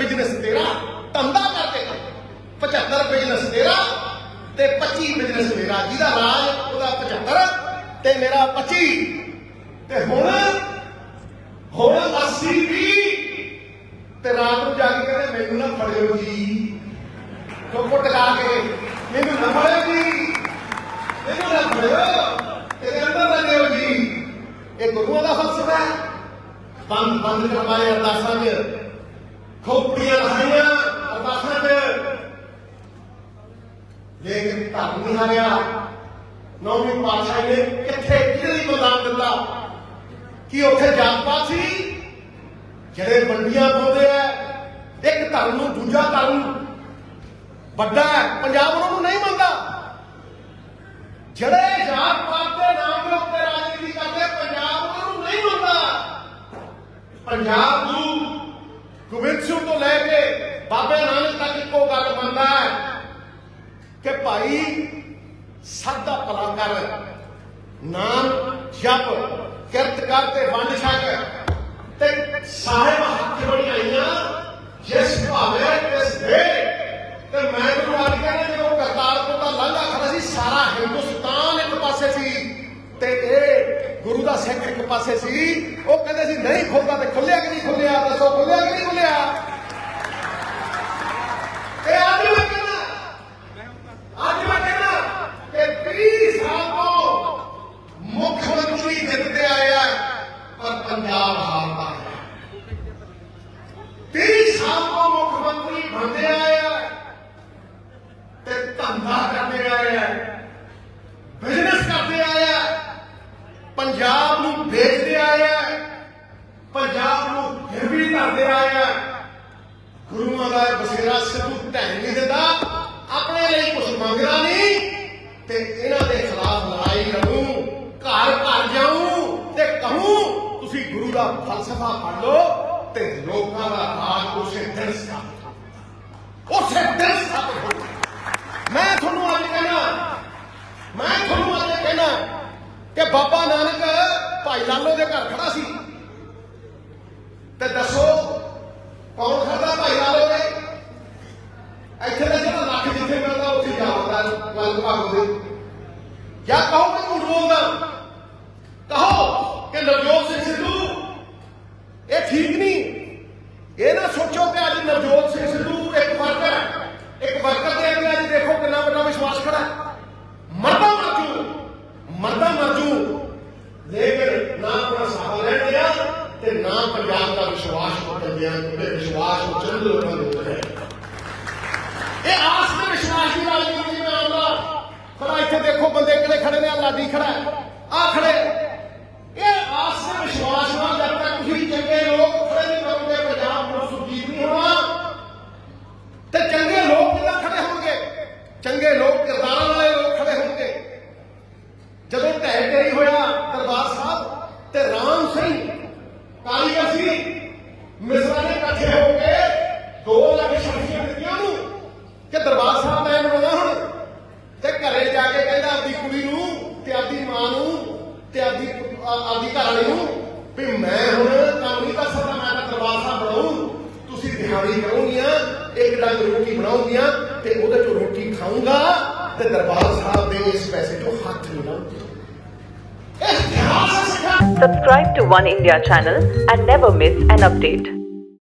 Business ਤੇਰਾ, ਧੰਦਾ ਕਰਕੇ। 75 ਬਿਜ਼ਨਸ ਤੇਰਾ ਤੇ 25 ਬਿਜ਼ਨਸ ਮੇਰਾ ਜਿਹਦਾ ਰਾਜ, ਉਹਦਾ 75 ਤੇ ਮੇਰਾ 25 ਤੇ ਹੁਣ ਹੁਣ 80 ਵੀ ਤੇ ਰਾਤ ਨੂੰ ਜਾ ਕੇ ਕਹਿੰਦੇ, ਮੈਨੂੰ ਨਾ ਫੜਿਓ ਜੀ। ਕੋਕੋ ਟਕਾ ਕੇ? ਮੈਨੂੰ ਨਾ ਫੜਿਓ ਜੀ। ਮੈਨੂੰ ਨਾ ਫੜਿਓ। ਤੇਰੇ ਅੰਦਰ ਲੱਗਿਓ ਜੀ। ਇਹ ਗੁਰੂਆਂ ਦਾ ਫਲਸਫਾ ਹੈ। ਬੰਦ ਬੰਦ ਕਰਵਾਏ ਅਰਦਾਸਾਂ 'ਚ। ਖੋਪੜੀਆਂ ਲਾਈਆਂ, ਅਰਦਾਸਾਂ 'ਚ ਲੇਕਿਨ ਧਰਮ ਨਹੀਂ ਹਾਰਿਆ। ਨੌਵੀਂ ਪਾਤਸ਼ਾਹ ਨੇ ਕਿੱਥੇ ਕਿਹਦੇ ਲਈ ਬਲਿਦਾਨ ਦਿੱਤਾ? ਕਿ ਉੱਥੇ ਜਾਤ ਪਾਤ ਸੀ? ਜਿਹੜੇ ਵੰਡੀਆਂ ਪਾਉਂਦੇ ਆ, ਇੱਕ ਧਰਮ ਨੂੰ ਦੂਜਾ ਧਰਮ ਵੱਡਾ ਹੈ, ਪੰਜਾਬ ਉਹਨਾਂ ਨੂੰ ਨਹੀਂ ਮੰਨਦਾ। ਜਿਹੜੇ ਜਾਤ ਪਾਤ ਦੇ ਨਾਮ ਦੇ ਉੱਤੇ ਰਾਜਨੀਤੀ ਕਰਦੇ, ਪੰਜਾਬ ਉਹਨਾਂ ਨੂੰ ਨਹੀਂ ਮੰਨਦਾ। ਪੰਜਾਬ ਨੂੰ ਬਾਬੇ ਨਾਨਕ ਤੱਕ ਇੱਕੋ ਗੱਲ ਮੰਨਦਾ ਕਿ ਭਾਈ ਸਭ ਦਾ ਭਲਾ ਕਰ। ਨਾਮ ਜਪ, ਕਿਰਤ ਕਰ ਤੇ ਵੰਡ ਛਕ। ਤੇ ਸਾਹਿਬ ਹੱਥ ਬਣਾਈਆਂ ਜਿਸ ਭਾਵੇਂ ਤਿਸ ਦੇ ਤੇ ਮੈਂ ਤੁਹਾਨੂੰ ਅੱਜ ਕਹਿੰਦਾ ਜਦੋਂ ਕਰਤਾਰਪੁਰ ਦਾ ਲਾਂਘਾ ਖੜਾ ਸੀ, ਸਾਰਾ ਹਿੰਦੁਸਤਾਨ ਇੱਕ ਪਾਸੇ ਸੀ ਤੇ ਇਹ ਗੁਰੂ ਦਾ ਸਿੱਖ ਇੱਕ ਪਾਸੇ ਸੀ। ਉਹ ਕਹਿੰਦੇ ਸੀ, ਨਹੀਂ ਖੁੱਲਦਾ ਤੇ ਖੁੱਲਿਆ ਕਿ ਨਹੀਂ ਖੁੱਲਿਆ ਦੱਸੋ ਖੁੱਲਿਆ ਕਿ ਨਹੀਂ ਖੁੱਲਿਆ ਤੇ ਅੱਜ ਮੈਂ ਕਹਿੰਦਾ ਅੱਜ ਮੈਂ ਕਹਿੰਦਾ ਕਿ 30 ਸਾਲ ਤੋਂ ਮੁੱਖ ਮੰਤਰੀ ਜਿੱਤਦੇ ਆਇਆ ਪਰ ਪੰਜਾਬ ਹਾਰਦਾ ਹੈ। 30 ਸਾਲ ਤੋਂ ਮੁੱਖ ਮੰਤਰੀ ਬਣਦੇ ਆਇਆ ਤੇ ਧੰਦਾ ਕਰਦੇ ਆਇਆ ਬਿਜ਼ਨਸ ਕਰਦੇ ਆਇਆ ਪੰਜਾਬ ਨੂੰ ਵੇਚਦੇ ਆਇਆ ਪੰਜਾਬ ਨੂੰ ਗਿਰਵੀ ਧਰਦੇ ਆਇਆ ਗੁਰੂਆਂ ਦਾ ਬਸੇਰਾ ਸਿੱਧੂ ਢਹਿ ਦੇ ਦਾ ਆਪਣੇ ਗੁਰੂ ਦਾ ਫਲਸਫਾ ਪੜ੍ਹ ਲਓ ਤੇ ਲੋਕਾਂ ਦਾ ਰਾਜ ਉਸੇ ਦਿਨ ਸਥਾਪਿਤ ਉਸੇ ਦਿਨ ਸਥਾਪਿਤ ਹੋਊ। ਮੈਂ ਤੁਹਾਨੂੰ ਅੱਜ ਕਹਿਣਾ, ਮੈਂ ਤੁਹਾਨੂੰ ਅੱਜ ਕਹਿਣਾ ਕਿ ਬਾਬਾ ਨਾਨਕ ਭਾਈ ਲਾਲੋ ਦੇ ਘਰ ਖੜਾ ਸੀ। ਤੇ ਦੱਸੋ, ਕੌਣ ਖੜਦਾ ਭਾਈ ਲਾਲੋ ਦੇ? ਇੱਥੇ ਦਾ ਜਿਹੜਾ ਲੱਖ ਜਿੱਥੇ ਮਿਲਦਾ, ਉੱਥੇ ਜਾਵਦਾ ਗੱਲ ਭਾਗੋ ਦੇ। ਜਾਂ ਕਹੋ ਕਿ ਝੂਠ ਬੋਲਦਾ। ਕਹੋ ਕਿ ਨਵਜੋਤ ਸਿੰਘ ਸਿੱਧੂ ਇਹ ਠੀਕ ਨਹੀਂ ਇਹ ਨਾ ਸੋਚੋ ਕਿ ਅੱਜ ਨਵਜੋਤ ਸਿੰਘ ਸਿੱਧੂ ਇੱਕ ਵਰਕਰ ਹੈ। ਇੱਕ ਵਰਕਰ ਦੇ ਅੱਗੇ ਅੱਜ ਦੇਖੋ ਕਿੰਨਾ ਵੱਡਾ ਵਿਸ਼ਵਾਸ ਖੜਾ ਮਰਦਾ ਮਰ ਮਰਦਾ ਮਰ ਲੇਕਿਨ ਨਾ ਆਪਣਾ ਸਾਹ ਲੈਣ ਦਿਆ ਤੇ ਨਾ ਪੰਜਾਬ ਦਾ ਵਿਸ਼ਵਾਸ ਟੁੱਟਣ ਦਿਆ ਕਿਉਂਕਿ ਵਿਸ਼ਵਾਸ ਚੰਦ ਲੋਕਾਂ ਦੇ ਉੱਤੇ ਹੈ। ਇਹ ਆਸ ਤੇ ਵਿਸ਼ਵਾਸ ਦੀ ਰਾਜਨੀਤੀ ਮੈਂ ਆਉਂਦਾ ਖੜਾ ਇੱਥੇ ਦੇਖੋ ਬੰਦੇ ਕਿਹੜੇ ਖੜੇ ਨੇ ਆ ਲਾਡੀ ਖੜਾ ਆ ਖੜੇ ਇਹ ਆਸ ਤੇ ਵਿਸ਼ਵਾਸ ਨਾਲ ਜਦ ਤੱਕ ਤੁਸੀਂ ਚੰਗੇ ਲੋਕ ਖੜੇ ਨਹੀਂ ਕਰੋਗੇ ਪੰਜਾਬ ਨੂੰ ਸੁਜੀਤ ਨਹੀਂ ਹੋਣਾ ਤੇ ਚੰਗੇ ਲੋਕ ਕਿੱਦਾਂ ਖੜੇ ਹੋਣਗੇ ਚੰਗੇ ਲੋਕ ਕਿਰਦਾਰਾਂ ਵਾਲੇ ਲੋਕ ਖੜੇ ਹੋਣਗੇ ਜਦੋਂ ਢਹਿ ਢੇਰੀ ਹੋਇਆ ਦਰਬਾਰ ਸਾਹਿਬ ਤੇ ਰਾਮ ਸਿੰਘ ਕਾਲੀਆ ਸੀ ਮਿਸਰਾਂ ਨੇ ਇਕੱਠੇ ਹੋ ਕੇ ਦੋ ਲੱਖ ਸ਼ਖਸੀਆਂ ਦਿੱਤੀਆਂ ਨੂੰ ਕਿ ਦਰਬਾਰ ਸਾਹਿਬ ਮੈਂ ਬਣਾਉਣਾ ਹੁਣ ਤੇ ਘਰੇ ਜਾ ਕੇ ਕਹਿੰਦਾ ਆਪਦੀ ਕੁੜੀ ਨੂੰ ਤੇ ਆਪਦੀ ਮਾਂ ਨੂੰ ਤੇ ਆਪਦੀ ਆ- ਆਪਦੀ ਘਰ ਵਾਲੀ ਨੂੰ ਵੀ ਮੈਂ ਹੁਣ ਕੰਮ ਨਹੀਂ ਕਰ ਸਕਦਾ ਮੈਂ ਤਾਂ ਦਰਬਾਰ ਸਾਹਿਬ ਬਣਾਉਂ। ਤੁਸੀਂ ਦਿਹਾੜੀ ਕਰੋਗੀਆਂ ਇੱਕ ਡੰਗ ਰੋਟੀ ਬਣਾਉਂਗੀਆਂ ਤੇ ਉਹਦੇ ਚੋਂ ਰੋਟੀ ਖਾਊਂਗਾ ਤੇ ਦਰਬਾਰ ਸਾਹਿਬ ਦੇ ਇਸ ਪੈਸੇ ਤੋਂ ਹੱਥ ਨਹੀਂ ਲਾਉਂਗਾ ਇਹ ਇਤਿਹਾਸ ਹੈ ਸਿੱਖਾਂ। Subscribe to One India channel and never miss an update.